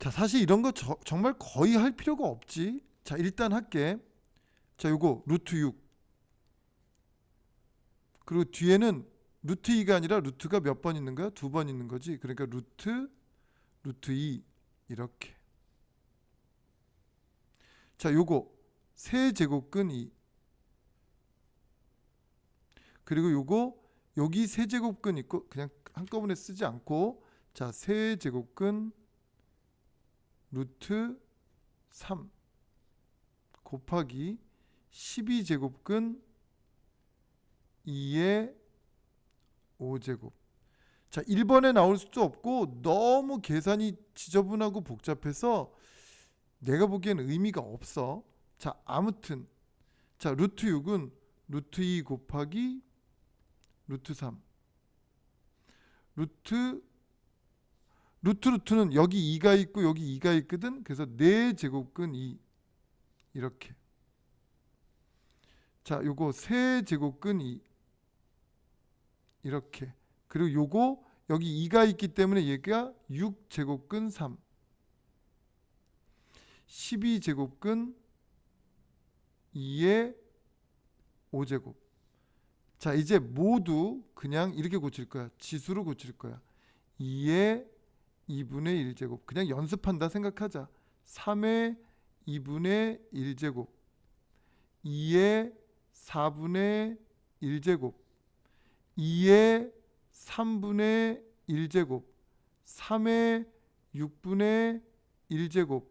자, 사실 이런 거 저- 정말 거의 할 필요가 없지. 자, 일단 할게. 자, 요거 루트 6. 그리고 뒤에는 루트 2가 아니라 루트가 몇 번 있는 거야? 두 번 있는 거지. 그러니까 루트 루트 2 이렇게. 자, 요거 세제곱근 2. 그리고 요거 여기 세제곱근 있고 그냥 한꺼번에 쓰지 않고 자, 세제곱근 루트 3 곱하기 12제곱근 2의 5제곱. 자, 1번에 나올 수도 없고 너무 계산이 지저분하고 복잡해서 내가 보기엔 의미가 없어. 자, 아무튼 자, 루트 6은 루트 2 곱하기 루트 3 루트 루트 루트는 여기 2가 있고 여기 2가 있거든. 그래서 4제곱근 2 이렇게. 자, 요거 세제곱근 2 이렇게. 그리고 요거 여기 2가 있기 때문에 얘가 6제곱근 3 12제곱근 2의 5제곱. 자, 이제 모두 그냥 이렇게 고칠 거야. 지수로 고칠 거야. 2의 2분의 1제곱. 그냥 연습한다 생각하자. 3의 2분의 1제곱. 2의 4분의 1제곱. 2의 3분의 1제곱. 3의 6분의 1제곱.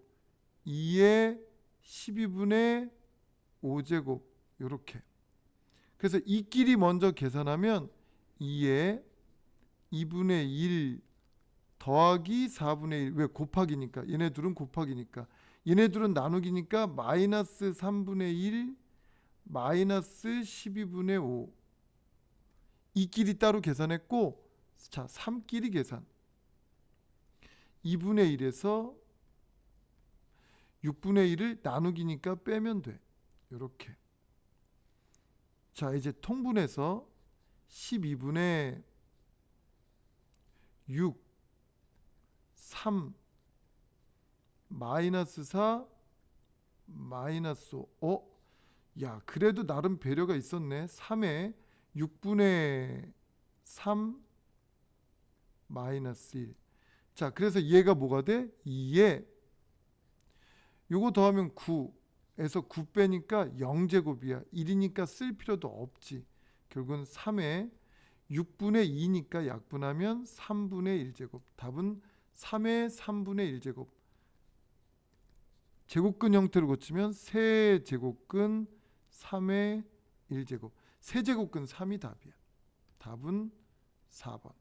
2의 12분의 5제곱. 요렇게. 그래서 이 끼리 먼저 계산하면 2의 2분의 1 더하기 4분의 1. 왜 곱하기니까. 얘네 둘은 곱하기니까. 얘네 둘은 나누기니까 마이너스 3분의 1 마이너스 12분의 5. 이 끼리 따로 계산했고 자, 3끼리 계산. 2분의 1에서 6분의 1을 나누기니까 빼면 돼. 요렇게. 자, 이제 통분해서 12분의 6 3 마이너스 4 마이너스 5. 어? 야, 그래도 나름 배려가 있었네. 3에 6분의 3 마이너스 1. 자, 그래서 얘가 뭐가 돼? 2에 요거 더하면 9에서 9 빼니까 0제곱이야. 1이니까 쓸 필요도 없지. 결국은 3에 6분의 2니까 약분하면 3분의 1제곱. 답은 3의 3분의 1제곱. 제곱근 형태로 고치면 세제곱근 3의 1제곱. 세제곱근 3이 답이야. 답은 4번.